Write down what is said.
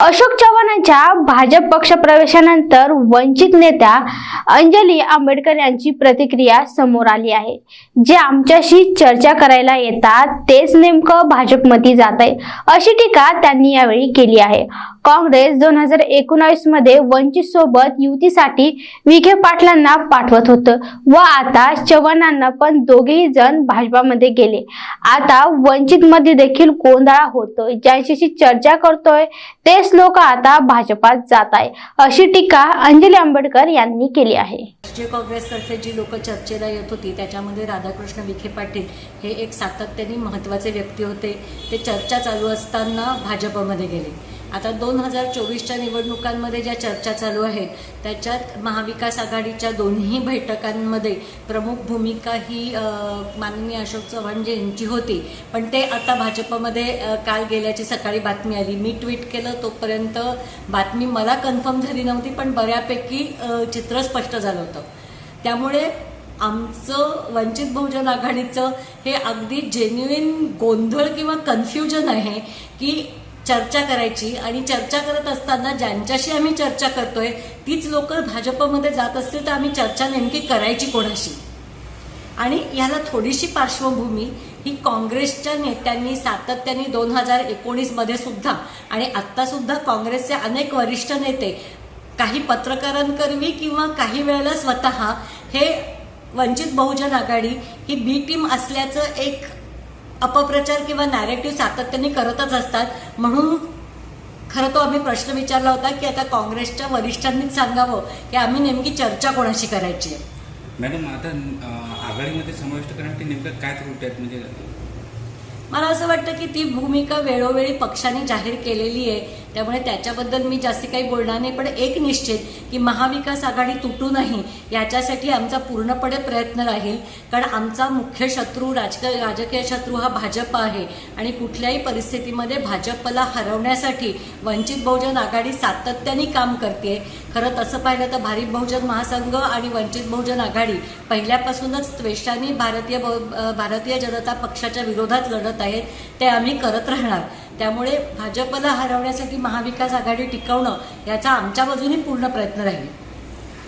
अशोक चव्हाणांच्या भाजप पक्ष प्रवेशानंतर वंचित नेत्या अंजली आंबेडकर यांची प्रतिक्रिया समोर आली आहे. जे आमच्याशी चर्चा करायला येतात तेच नेमकं भाजपमध्ये जात आहे. अशी टीका त्यांनी यावेळी केली आहे. काँग्रेस दोन हजार एकोणावीसमध्ये वंचित सोबत युतीसाठी विखे पाटलांना पाठवत होतं व आता चव्हाणांना पण दोघेही जण भाजपामध्ये गेले. आता वंचित मध्ये देखील गोंधळा होतोय. ज्यांच्याशी चर्चा करतोय बरेच लोक आता भाजपात जात आहे अशी टीका अंजली आंबेडकर यांनी केली आहे. राष्ट्रीय काँग्रेसतर्फे जी लोक चर्चेला येत होती त्याच्यामध्ये राधाकृष्ण विखे पाटील हे एक सातत्याने महत्त्वाचे व्यक्ती होते. ते चर्चा चालू असताना भाजपमध्ये गेले. आता दोन हजार चोवीसच्या निवडणुकांमध्ये ज्या चर्चा चालू आहेत त्याच्यात महाविकास आघाडीच्या दोन्ही बैठकांमध्ये प्रमुख भूमिका ही माननीय अशोक चव्हाण जी यांची होती. पण ते आता भाजपमध्ये काल गेल्याची सकाळी बातमी आली. मी ट्विट केलं तोपर्यंत बातमी मला कन्फर्म झाली नव्हती पण बऱ्यापैकी चित्र स्पष्ट झालं होतं. त्यामुळे आमचं वंचित बहुजन आघाडीचं हे अगदी जेन्युइन गोंधळ किंवा कन्फ्युजन आहे की चर्चा करायची आणि चर्चा करत असताना ज्यांच्याशी आम्ही चर्चा करतोय तीच लोक भाजपमध्ये जात असतील तर आम्ही चर्चा नेमकी करायची कोणाशी? आणि याला थोडीशी पार्श्वभूमी ही काँग्रेसच्या नेत्यांनी सातत्याने दोन हजार एकोणीसमध्ये सुद्धा आणि आत्तासुद्धा काँग्रेसचे अनेक वरिष्ठ नेते काही पत्रकारांकरवी किंवा काही वेळेला स्वतः हे वंचित बहुजन आघाडी ही बी टीम असल्याचं एक अपप्रचार किंवा नॅरेटिव्ह सातत्याने करतच असतात. म्हणून खरं तो आम्ही प्रश्न विचारला होता की आता काँग्रेसच्या वरिष्ठांनीच सांगावं की आम्ही नेमकी चर्चा कोणाशी करायची आहे? मॅडम आता आघाडीमध्ये समाविष्ट करण्यासाठी नेमकं काय त्रुटी आहेत? म्हणजे मला असं वाटतं की ती भूमिका वेळोवेळी पक्षाने जाहीर केलेली आहे. त्यामुळे त्याच्याबद्दल मी जास्ती काही बोलणार नाही पण एक निश्चित की महाविकास आघाडी तुटू नाही याच्यासाठी आमचा पूर्णपणे प्रयत्न राहील. कारण आमचा मुख्य शत्रू राजकीय राजकीय शत्रू हा भाजप आहे. आणि कुठल्याही परिस्थितीमध्ये भाजपला हरवण्यासाठी वंचित बहुजन आघाडी सातत्याने काम करते खरं तसं पाहिलं तर भारिप बहुजन महासंघ आणि वंचित बहुजन आघाडी पहिल्यापासूनच त्वेषाने भारतीय भारतीय जनता पक्षाच्या विरोधात लढत आहेत. ते आम्ही करत राहणार. त्यामुळे भाजपला हरवण्यासाठी महाविकास आघाडी टिकवणं याचा आमच्या बाजूने पूर्ण प्रयत्न राहील.